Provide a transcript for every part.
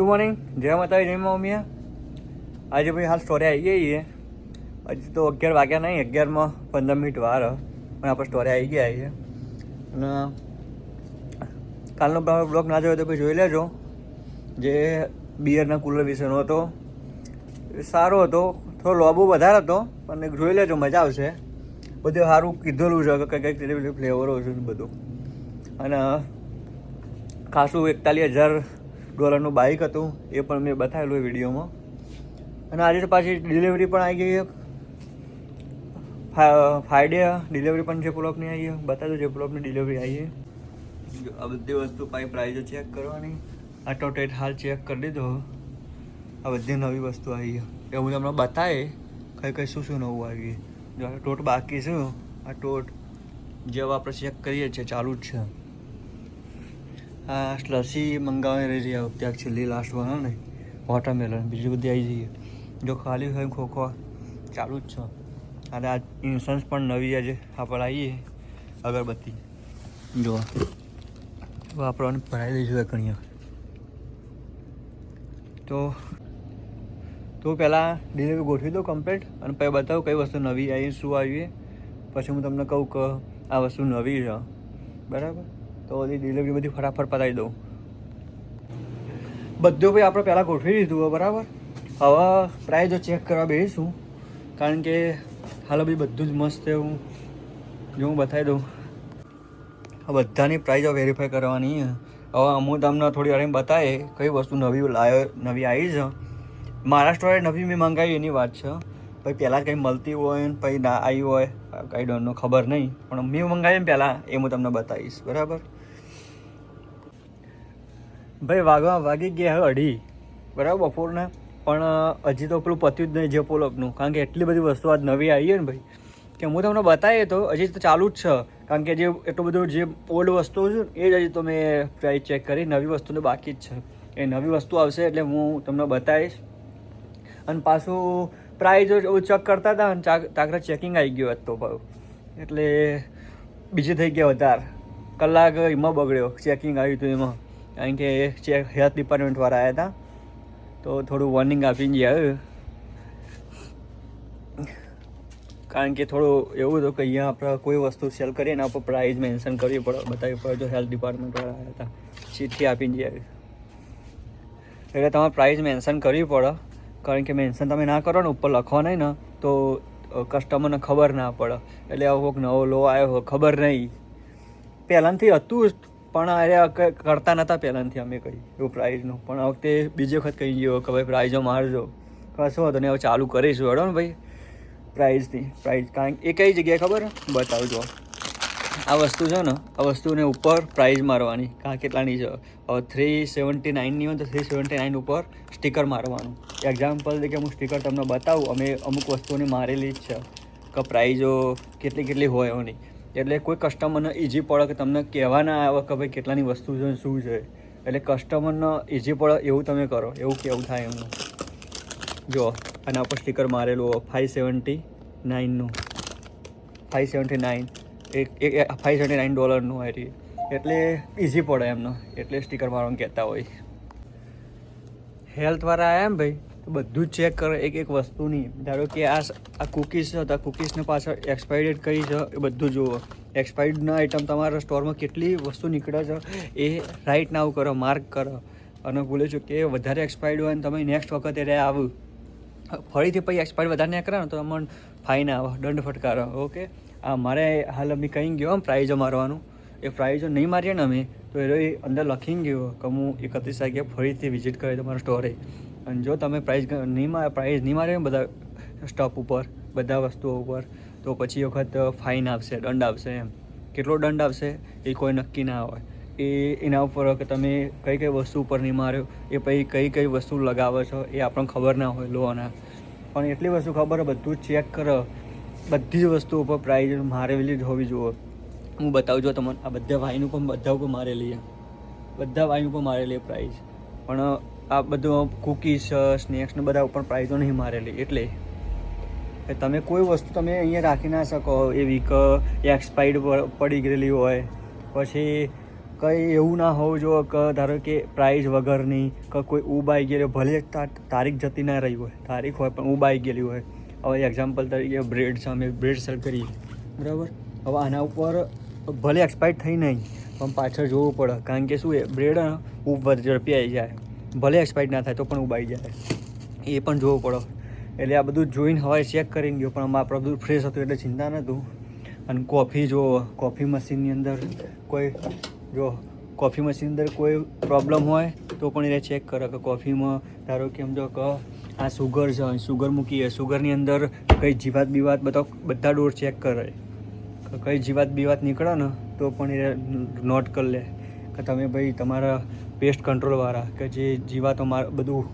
Good morning જય માતાજી, જય મમ્મી આજે ભાઈ હાલ સ્ટોરી આવી ગઈ છે. હજી તો અગિયાર વાગ્યા નહીં, અગિયારમાં પંદર મિનિટ વાર પણ આપણે સ્ટોરી આવી ગયા છે. અને કાલનો બ્લોગ ના જોયો તો ભાઈ જોઈ લેજો. જે બિયરના કુલર વિશેનો હતો. એ સારો હતો. થોડો લોબો વધારે હતો, પણ જોઈ લેજો, મજા આવશે. બધું સારું કીધેલું છે કે કંઈક કંઈક ફ્લેવરો છે બધું. અને ખાસું એકતાલીસ હજાર ડોલરનું બાઇક હતું, એ પણ મેં બતાવેલું એ વિડીયોમાં. અને આજે પાછી ડિલિવરી પણ આવી ગઈ ફ્રાઈડે ડિલિવરી પણ જે બ્લોકની આવી છે બતાવજો જે બ્લોકની ડિલિવરી આવી જો આ બધી વસ્તુ પાઈ પ્રાઇઝો ચેક કરવાની. આ તો ટેટ હાલ ચેક કરી દીધો આ બધી નવી વસ્તુ આવી છે એ હું તમને બતાવે કઈ કઈ શું શું નવું આવી જો ટોટ બાકી છે, આ ટોટ જેવા આપણે ચેક કરીએ છીએ, ચાલુ જ છે. આ લસ્સી મંગાવી રહી છે આ વખતે છેલ્લી લાસ્ટ વન ને વોટરમેલન બીજી બધી આવી જઈએ જો ખાલી હોય ખોખો ચાલુ જ છે અને આ ઇન્સન્સ પણ નવી આજે આપણે આવીએ અગરબત્તી જો વાપરવાની ભરાઈ દઈશું ઘણી તો તો પહેલાં ડિલિવરી ગોઠવી દો કમ્પ્લીટ અને પછી બતાવું કઈ વસ્તુ નવી આવી શું આવી પછી હું તમને કહું કે આ વસ્તુ નવી છે બરાબર તો બધી ડિલિવરી બધી ફટાફટ પતાવી દઉં. બધું ભાઈ આપણે પહેલાં ગોઠવી દીધું બરાબર? હવે પ્રાઇઝો ચેક કરવા બેસીશું કારણ કે હાલ ભાઈ બધું જ મસ્ત એવું. જો હું બતાવી દઉં. આ બધાની પ્રાઇઝો વેરીફાઈ કરવાની છે. હવે હું તમને થોડી વાર બતાવે કઈ વસ્તુ નવી લાવ્યો નવી આવી છે. મહારાષ્ટ્ર નવી મેં મંગાવી, એની વાત છે. પછી પહેલાં કંઈ મળતી હોય પછી ના આવી હોય કંઈ ડોનનો ખબર નહીં. પણ મેં મંગાવી ને પહેલાં એ હું તમને બતાવીશ, બરાબર? ભાઈ, વાગવા વાગી ગયા હવે અઢી. બરાબર, બપોરના. પણ હજી તો પેલું પત્યું જ નહીં જે પોલકનું કારણ કે એટલી બધી વસ્તુ આજ નવી આવી ને ભાઈ, કે હું તમને બતાવીએ તો હજી તો ચાલુ જ છે. કારણ કે જે એટલું બધું જે ઓલ્ડ વસ્તુ છે એ જ હજી તો મેં પ્રાઇસ ચેક કરી. નવી વસ્તુ તો બાકી જ છે. એ નવી વસ્તુ આવશે એટલે હું તમને બતાવીશ. અને પાછું પ્રાઇઝ એવું ચેક કરતા હતા અને તાકરા ચેકિંગ આવી ગયું હતો ભાવ. એટલે, બીજે થઈ ગયા વધારે. કલાક એમાં બગડ્યો. ચેકિંગ આવ્યું હતું એમાં. કારણ કે ચેક હેલ્થ ડિપાર્ટમેન્ટવાળા આવ્યા હતા, તો થોડું વોર્નિંગ આપીને ગયા કારણ કે થોડું એવું હતું કે અહીંયા આપણે કોઈ વસ્તુ સેલ કરીએ એના ઉપર પ્રાઇઝ મેન્શન કરવી પડે બતાવી પડે, જો હેલ્થ ડિપાર્ટમેન્ટવાળા આવ્યા હતા ચિઠ્ઠી આપીને ગયા એટલે તમારે પ્રાઇઝ મેન્શન કરવી પડે, કારણ કે મેન્શન તમે ના કરો ને, ઉપર લખો નહીં ને, તો કસ્ટમરને ખબર ના પડે. એટલે આવો કોઈક નવો લો આવ્યો ખબર નહીં. પહેલાંથી હતું જ પણ અરે કરતા નહોતા પહેલાંથી અમે કહી એવું પ્રાઇઝનું પણ આ વખતે બીજી વખત કહી ગયો, કે ભાઈ પ્રાઇઝો મારજો. કશો હતો ને હવે ચાલુ કરીશું, હેડો ને ભાઈ. પ્રાઇઝની પ્રાઇઝ કારણ એ કઈ જગ્યાએ ખબર? બતાવજો. આ વસ્તુ છે ને, આ વસ્તુને ઉપર પ્રાઇઝ મારવાની. કાં કેટલાની છે? હવે થ્રી સેવન્ટી નાઇનની હોય તો થ્રી સેવન્ટી નાઇન ઉપર સ્ટીકર મારવાનું. એક્ઝામ્પલ તરીકે હું સ્ટીકર તમને બતાવું. અમે અમુક વસ્તુઓની મારેલી જ છે. કે પ્રાઇઝો કેટલી કેટલી હોય એની. એટલે કોઈ કસ્ટમરને ઇઝી પડે કે તમને કહેવા ના આવે કે ભાઈ કેટલાની વસ્તુ છે શું છે. એટલે કસ્ટમરને ઇઝી પડે એવું તમે કરો, એવું કેવું થાય એમનું. જો આના ઉપર સ્ટીકર મારેલું ફાઇવ સેવન્ટી નાઇનનું ફાઇવ સેવન્ટી નાઇન એક એક ફાઇવ સેવન્ટી નાઇન ડોલરનું હોય એટલે ઇઝી પડે એમનો. એટલે સ્ટીકર મારવાનું કહેતા હોય. હેલ્થવાળા આવ્યા એમ ભાઈ? તો બધું જ ચેક કરો, એક એક વસ્તુની ધારો કે આ આ કૂકીઝ છે, તો આ કૂકીઝને પાછળ એક્સપાયરી ડેટ કઈ છે, એ બધું જુઓ. એક્સપાયર્ડના આઈટમ તમારા સ્ટોરમાં કેટલી વસ્તુ નીકળે છે, એ રાઈટ નાવ કરો માર્ક કરો. અને ભૂલે છું કે વધારે એક્સપાયર્ડ હોય ને તમે નેક્સ્ટ વખત એટલે આવું. ફરીથી પછી એક્સપાયર વધારે ને તો અમને ફાઇન આવે, દંડ ફટકારો ઓકે આ મારે હાલ અમે કહી ગયો આમ પ્રાઇઝો મારવાનું. એ પ્રાઇઝો નહીં મારીએ ને અમે, તો એ અંદર લખીને ગયો કે હું એકત્રીસ તારીખે ફરીથી વિઝિટ કરી તમારા સ્ટોરે અને જો તમે પ્રાઇઝ નહીં પ્રાઇઝ નહીં મારે બધા સ્ટોપ ઉપર, બધા વસ્તુઓ ઉપર, તો પછી વખત ફાઇન આવશે, દંડ આવશે એમ. કેટલો દંડ આવશે એ કોઈ નક્કી ના હોય. એ, એના ઉપર કે તમે કઈ કઈ વસ્તુ ઉપર નહીં માર્યો એ પછી કઈ કઈ વસ્તુ લગાવો છો, એ આપણને ખબર ના હોય લોના. પણ એટલી વસ્તુ ખબર બધું ચેક કરો. બધી જ વસ્તુ ઉપર પ્રાઇઝ મારેલી જ હોવી જોઈએ હું બતાવું છું, તમને આ બધા વાઈન ઉપર બધા ઉપર મારેલી બધા વાઈન ઉપર મારેલી પ્રાઇઝ પણ આ બધું કૂકીઝ સ્નેક્સ ને બધા ઉપર પ્રાઇઝો નહીં મારેલી. એટલે તમે કોઈ વસ્તુ તમે અહીંયા રાખી ના શકો એવી કે એક્સપાયર્ડ પડી ગયેલી હોય. પછી કંઈ એવું ના હોવું જો કે ધારો કે પ્રાઇઝ વગરની કે કોઈ ઉબાઈ ગયેલી ભલે તારીખ જતી ના રહી હોય, તારીખ હોય પણ ઉબાઈ ગયેલી હોય. હવે એક્ઝામ્પલ તરીકે બ્રેડ સામે બ્રેડ સેલ કરીએ. બરાબર? હવે આના ઉપર ભલે એક્સપાયર થઈ નહીં, પણ પાછળ જોવું પડે. કારણ કે શું એ બ્રેડ ઉપર ઝડપી આવી જાય. ભલે એક્સપાયર ના થાય તો પણ ઉબાઈ જાય. એ પણ જોવું પડે. એટલે આ બધું જોઈને હવાઈ ચેક કરીને ગયો, પણ આપણે બધું ફ્રેશ હતું એટલે ચિંતા નહોતું અને કોફી જો કોફી મશીનની અંદર કોઈ, જો કોફી મશીન અંદર કોઈ પ્રોબ્લેમ હોય, તો પણ એ ચેક કરે કે કોફીમાં ધારો કે સમજો કે આ સુગર છે સુગર મૂકીએ સુગરની અંદર કઈ જીવાત બીવાત બધા બધા ડોર ચેક કરે. કઈ જીવાત બીવાત નીકળે ને, તો પણ એ નોટ કરી લે. કે તમે ભાઈ તમારા પેસ્ટ કંટ્રોલવાળા કે જે જીવાતો માર, બધું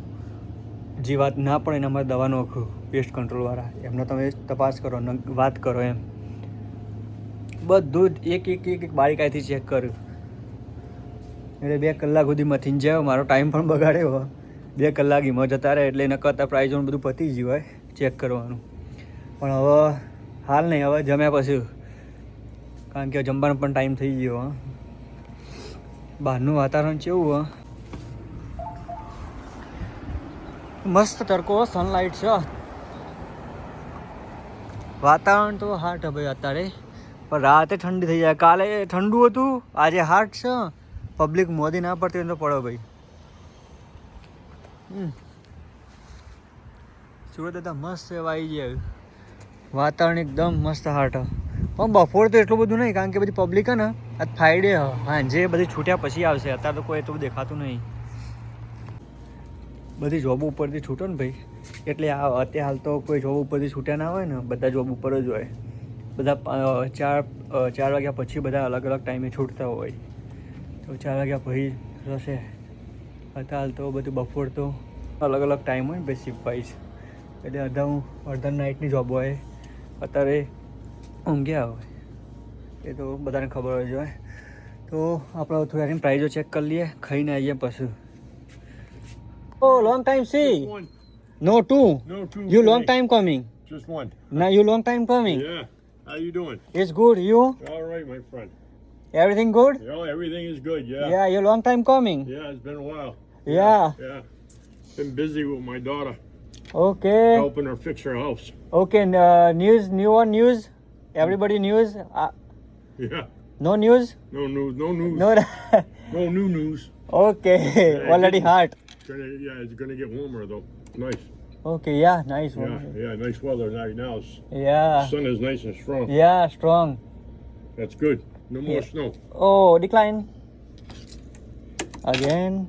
જીવાત ના પડે એના માટે દવા નાખો પેસ્ટ કંટ્રોલવાળા એમનો તમે તપાસ કરો વાત કરો એમ. બધું જ એક એક એક એક બારીકાઈથી ચેક કર્યું. એટલે બે કલાક સુધી મથીને જાય મારો ટાઈમ પણ બગાડ્યો. બે કલાક એમાં જતા રહે એટલે એના કરતાં પ્રાઇઝ બધું પતી ગયું હોય ચેક કરવાનું. પણ હવે હાલ નહીં, હવે જમ્યા પછી. કારણ કે જમવાનો પણ ટાઈમ થઈ ગયો, હા. બહારનું વાતાવરણ કેવું, હ? મસ્ત તડકો સનલાઇટ છે વાતાવરણ તો હાટ હે ભાઈ અત્યારે, પણ રાતે ઠંડી થઈ જાય. કાલે ઠંડુ હતું, આજે હાટ છે. પબ્લિક મોદી ના પડતી તો પડો ભાઈ. સુરત હતા મસ્ત એવા આવી. જાય વાતાવરણ એકદમ મસ્ત હાટ. પણ બપોર તો એટલું બધું નહીં, કારણ કે બધી પબ્લિક હે ને આજ ફ્રાઈડે હ. સાંજે બધી છૂટ્યા પછી આવશે. અત્યારે તો કોઈ એટલું દેખાતું નહીં. બધી જોબ ઉપરથી છૂટો ને ભાઈ. એટલે આ અત્યારે હાલ તો કોઈ જોબ ઉપરથી છૂટ્યા ના હોય ને, બધા જોબ ઉપર જ હોય. બધા ચાર ચાર વાગ્યા પછી બધા અલગ અલગ ટાઈમે છૂટતા હોય. તો ચાર વાગ્યા પછી રહેશે. અત્યારે હાલ તો બધું બપોર તો અલગ અલગ ટાઈમ હોય ને ભાઈ શિફ્ટ વાઇઝ એટલે અડધા હું અડધા નાઇટની જોબ હોય. અત્યારે ઊંઘ્યા હોય એ તો બધાને ખબર જ હોય તો આપણે થોડી પ્રાઇઝો ચેક કરી લઈએ ખાઈને આવીએ પછી oh long time see One. No two No, two. You long today. Time coming Just one. ના you long time coming Yeah. How you doing? It's good you All right, my friend. Everything good Yeah, everything is good. Yeah. Ya you long time coming Yeah, it's been a while. Ya Yeah. Been busy with my daughter, okay helping her fix her house. Okay news new on news everybody news yeah. No news? No news. No news. No, no new news. Okay. Yeah, Already hot. Gonna, yeah, it's gonna get warmer though. Nice. Okay. Yeah. Nice. Yeah. Yeah. Nice weather right now. Yeah. Sun is nice and strong. Yeah. Strong. That's good. No more yeah. snow. Oh, decline. Again.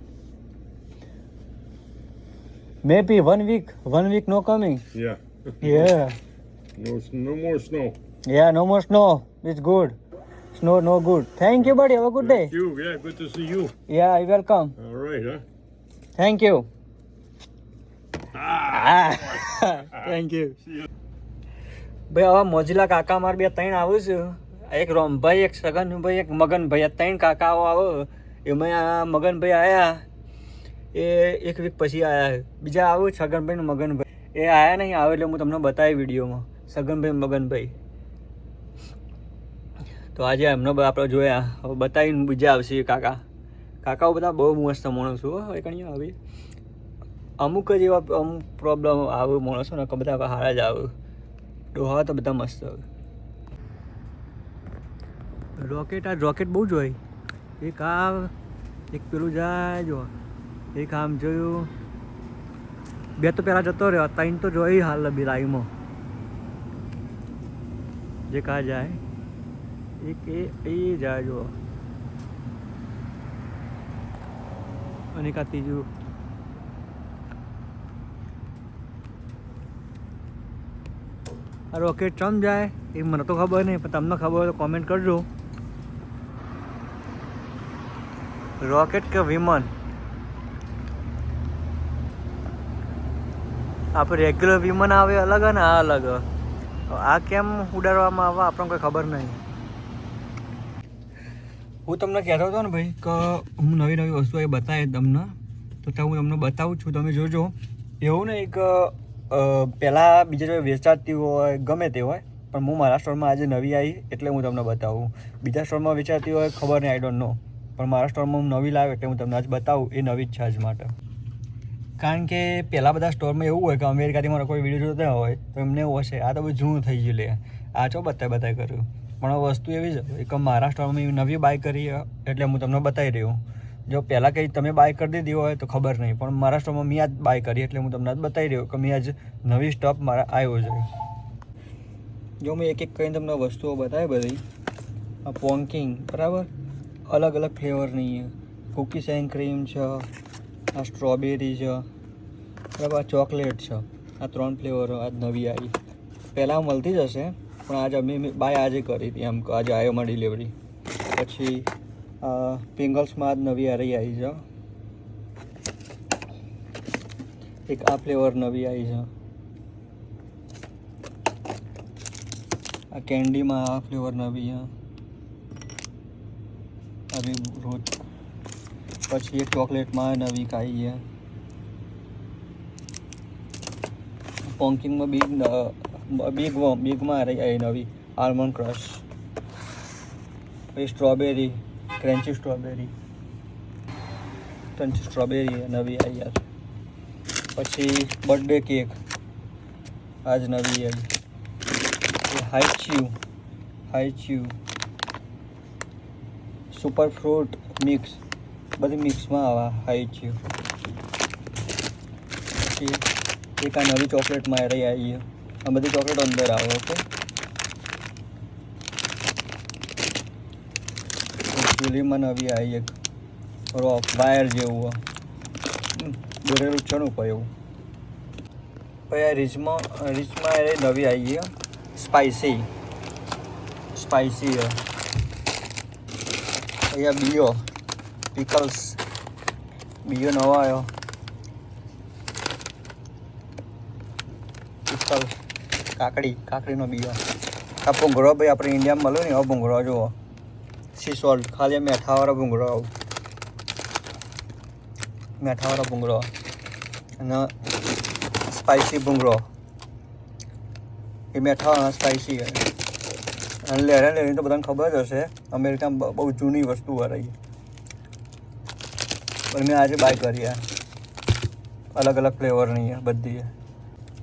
Maybe one week. One week no coming. Yeah. yeah. No, no more snow. Yeah, no more snow. It's good. Snow no good. Thank you, buddy. Have a good Thank day. you. Yeah. Good to see you. Yeah, you're welcome. All right, huh? Thank you. Ah. Thank you. ભાઈ હવે મોજીલા કાકા માર બે ત્રણ આવું છું એક રોમભાઈ એક સગનભાઈ એક મગનભાઈ આ ત્રણ કાકાઓ આવો એમાં મગનભાઈ આવ્યા એ એક વીક પછી આવ્યા બીજા આવું છગનભાઈ ને મગનભાઈ એ આવ્યા નહીં આવે એટલે હું તમને બતાવી વિડીયોમાં સગનભાઈ મગનભાઈ તો આજે એમનો આપણે જોયા. હવે બતાવીને બીજા આવશે કાકા. કાકાઓ બધા બહુ મસ્ત માણસો હવે કણી આવી. અમુક જ એવા અમુક પ્રોબ્લેમ આવે માણસો ને બધા હારા જ આવે. ડોહા તો બધા મસ્ત આવે. રોકેટ આ રોકેટ બહુ જોઈ એક આ, એક પેલું જાય, જો. એક આમ જોયું. બે તો પહેલાં જતો રહ્યો ત્રણ તો જોઈ હાલ બી લાઈવમાં જે કા જાય. એક એ એ જાય જો અને કા ત્રીજું? રોકેટ ચમ જાય? એ મને તો ખબર નહીં, પણ તમને ખબર હોય તો કોમેન્ટ કરજો. રોકેટ કે વિમાન? આપણે રેગ્યુલર વિમાન આવે અલગ ને આ અલગ. આ કેમ ઉડાડવામાં આવે આપણને કોઈ ખબર નહીં. હું તમને કહેતો હતો ને ભાઈ કે હું નવી નવી વસ્તુ એ બતાવી તમને. તો ત્યાં હું તમને બતાવું છું. તમે જોજો. એવું નહીં કે પહેલાં બીજા જો વેચાતી હોય, ગમે તે હોય, પણ હું મારા સ્ટોરમાં આજે નવી આવી એટલે હું તમને બતાવું. બીજા સ્ટોરમાં વેચાતી હોય, ખબર નહીં આઈ ડોન્ટ નો પણ મારા સ્ટોરમાં હું નવી લાવ્યો એટલે હું તમને આજ બતાવું. એ નવી જ છે આજ માટે. કારણ કે પહેલાં બધા સ્ટોરમાં એવું હોય કે અમેરિકાથી મારો કોઈ વીડિયો જોતા હોય, તો એમને એવું હશે, આ તો બધું જૂનું થઈ ગયું લે. આ ચો બતાય બતાય કર્યું. પણ વસ્તુ એવી છે, એક મહારાષ્ટ્રમાં મેં નવી બાય કરી એટલે હું તમને બતાવી રહ્યો જો પહેલાં કંઈ તમે બાય કરી દીધી હોય તો ખબર નહીં, પણ મહારાષ્ટ્રમાં મેં આજ બાય કરી, એટલે હું તમને આજ બતાવી રહ્યો કે મેં આજ નવી સ્ટોપ મારા આવ્યો છે. જો મેં એક એક કરીને તમને વસ્તુઓ બતાવી બધી. આ પોન્કિંગ બરાબર? અલગ અલગ ફ્લેવરની કૂકીસ એન્ડ ક્રીમ છે, આ સ્ટ્રોબેરી છે, બરાબર? ચોકલેટ છે. આ ત્રણ ફ્લેવર આજ નવી આવી. પહેલાં મળતી જ હશે. પણ આજે મેં મેં બાય આજે કરી હતી એમ આજે આવ્યો માં ડિલિવરી પછી પિંગલ્સમાં આજ નવી આરી આવી છે. એક આ ફ્લેવર નવી આવી છે. આ કેન્ડીમાં આ ફ્લેવર નવી છે. રોજ. પછી એક ચોકલેટમાં નવી કાઈ છે. પોન્કિંગમાં બિગ બિગ વોમ બિગમાં રહી નવી આલમંડ ક્રશ પછી strawberry crunchy strawberry crunchy strawberry નવી આવી યાર. પછી બર્થડે કેક આજ નવી આવી hi chew hi chew super fruit mix બધી મિક્સમાં આવા હાઈ ચ્યુ પછી એક આ નવી ચોકલેટમાં રહી આવી આ બધી ચોકલેટ અંદર આવે ઓકે ચૂલીમાં નવી આવી એક રોક વાયર જેવું દોરેલું ચણું ને એવું. પછી આ રીચમાં રીચમાં એ નવી આવી ગઈ સ્પાઇસી સ્પાઇસી અહીંયા બીઓ પિકલ્સ બીઓ નવો આવ્યો. પિકલ કાકડી, કાકડીનો બીજો. આ ભૂંગળો ભાઈ આપણે ઇન્ડિયામાં મળ્યો ને એવો ભૂંગળો, જુઓ. સી સોલ્ટ ખાલી મેઠાવાળો ભૂંગળો મેઠાવાળો ભૂંગળો. અને સ્પાઇસી ભૂંગળો. એ મેઠાવાળા સ્પાઇસી અને લેરા લેરી તો બધાને ખબર જ હશે, અમેરિકામાં બહુ જૂની વસ્તુ રહી. પણ મેં આજે બાય કરી અલગ અલગ ફ્લેવરની બધી.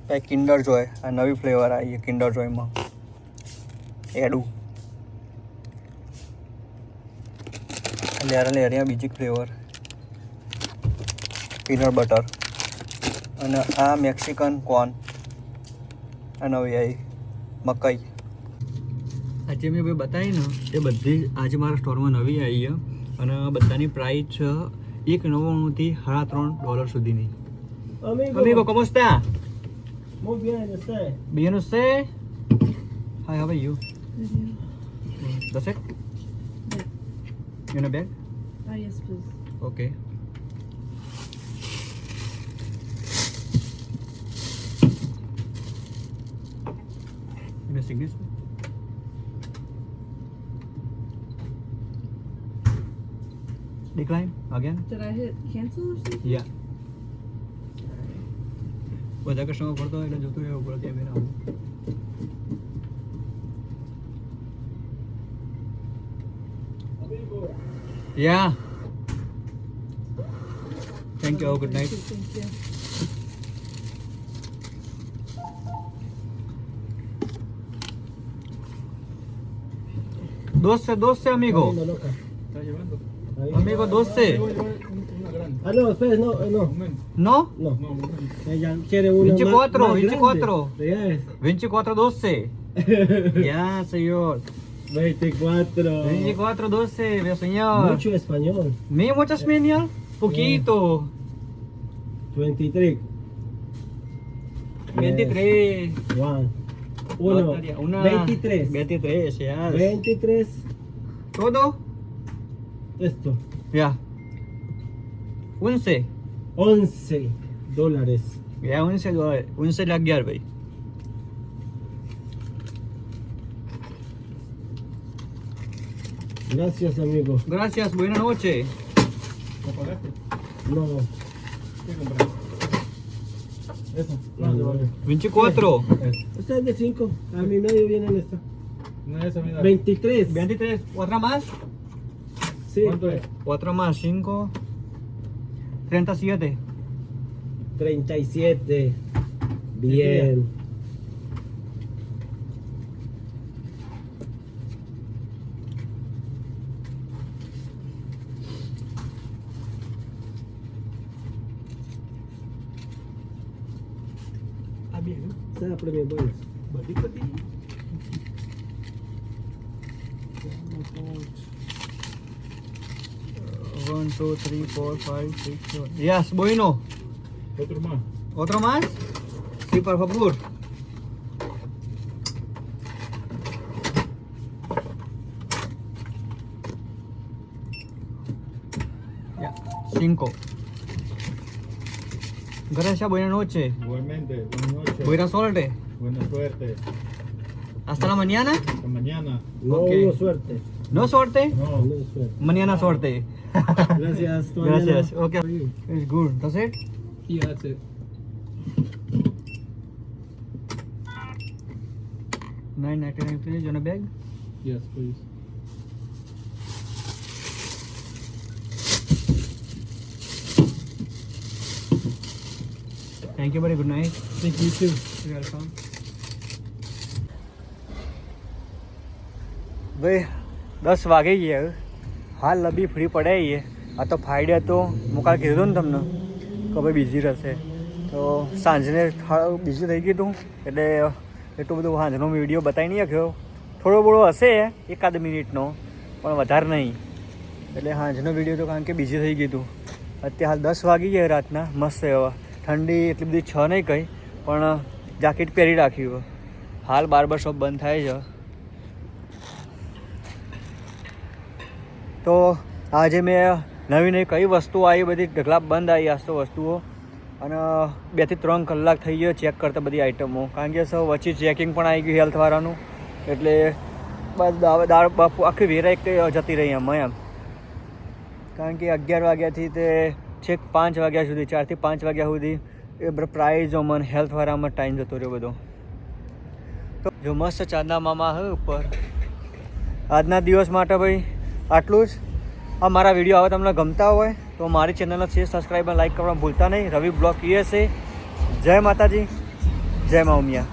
છે કિન્ડર જોય આ નવી ફ્લેવર આવી છે કિન્ડર જોયમાં એડું લેરા લેરિયા બીજી ફ્લેવર પીનટ બટર અને આ મેક્સિકન કોર્ન આ નવી આવી મકાઈ. આજે મેં ભાઈ બતાવી ને એ બધી જ આજે મારા સ્ટોરમાં નવી આવી છે. અને બધાની પ્રાઇસ છે એક નવ્વાણુંથી સાડા ત્રણ ડોલર સુધીની. અમે Amigo, Move behind the stay. Behind the stay. Hi, how are you? Good. That's it? Yeah. You in a bag? Ah, oh, yes, please. Okay. You want to this? Decline again? Did I hit cancel or something? Yeah. બધા customer ફરતો એટલે જોતું રહેવું પડે camera યા thank you good night દોસ્ત છે દોસ્ત છે અમીગો અમીગો દોસ્ત છે. Ah, no, espera, eh, no, no. ¿No? No. Ella quiere una 24, más, más 24. Yes. 24, 12. ya, señor. 24. 24, 12, mi señor. Mucho español. ¿Mi mucho español? Poquito. Yeah. 23. 23. Uno. Una. 23. 23, ya. Yes. 23. ¿Todo? Esto. Ya. Yeah. 11 11 dólares. ya 11 dólares 11 lakh ગયા ભાઈ Gracias, amigo. gracias buena noche No. Eso. No, no, no. 24 Esta es de 5. A mi medio viene en esta. No, eso, mira. 23. 23 otra más Sí, ¿Cuánto es? Otro más, 5. 37. 37. Bien. Ah, bien. Sana premio. One, two, three, four, five, six, seven. Yes, bueno. Otro más. ¿Otro más? Sí, por favor. Ya, cinco. Gracias, buenas noches. Igualmente, buenas noches. Buena suerte. Buena suerte. Hasta la mañana. Hasta mañana. No Ok. hubo suerte. No suerte. No. No suerte. Mañana suerte. Gracias. hasta mañana. Gracias. Okay. It's good. That's it. Yeah, that's it. Nine ninety nine, please. You want a bag? Yes, please. Thank you. Very good night. Thank you too. You're welcome. ભાઈ દસ વાગે ગયા હવે. હાલ લબી free પડે આ તો ફાઈડે તો હું કાલ કીધું ને તમને કે ભાઈ બિઝી રહેશે. તો સાંજને બિઝી થઈ ગયું એટલે એટલું બધું સાંજનો વીડિયો બતાવી નહીં શક્યો. થોડો બોળો હશે એકાદ મિનિટનો, પણ વધારે નહીં. એટલે સાંજનો વીડિયો તો કારણ કે બિઝી થઈ ગયું હતું અત્યારે હાલ દસ વાગી ગયા રાતના, મસ્ત એવા ઠંડી એટલી બધી છ નહીં કંઈ, પણ જાકેટ પહેરી રાખ્યું હાલ બાર્બર શોપ બંધ થાય છે. તો આજે મેં નવી નવી કઈ વસ્તુઓ આવી બધી ઢગલા બંધ આવી આસ્તો વસ્તુઓ. અને બેથી ત્રણ કલાક થઈ ગયો ચેક કરતા બધી આઈટમો કારણ કે સૌ વચ્ચે ચેકિંગ પણ આવી ગયું હેલ્થવાળાનું એટલે બસ દાળ બાપુ આખી વેરાઈ જતી રહી એમાં, એમ. કારણ કે અગિયાર વાગ્યાથી તે છેક પાંચ વાગ્યા સુધી ચારથી પાંચ વાગ્યા સુધી એ બધા પ્રાઇઝોમાં હેલ્થવાળામાં ટાઈમ જતો રહ્યો બધો. તો જો મસ્ત ચાંદા મામા હે ઉપર. આજના દિવસ માટે ભાઈ આટલું જ. આ મારા વીડિયો હવે તમને ગમતા હોય તો મારી ચેનલને શેર સબસ્ક્રાઈબ અને લાઈક કરવાનું ભૂલતા નહીં. રવિ બ્લોગ એ જય માતાજી. જય મા ઉમિયા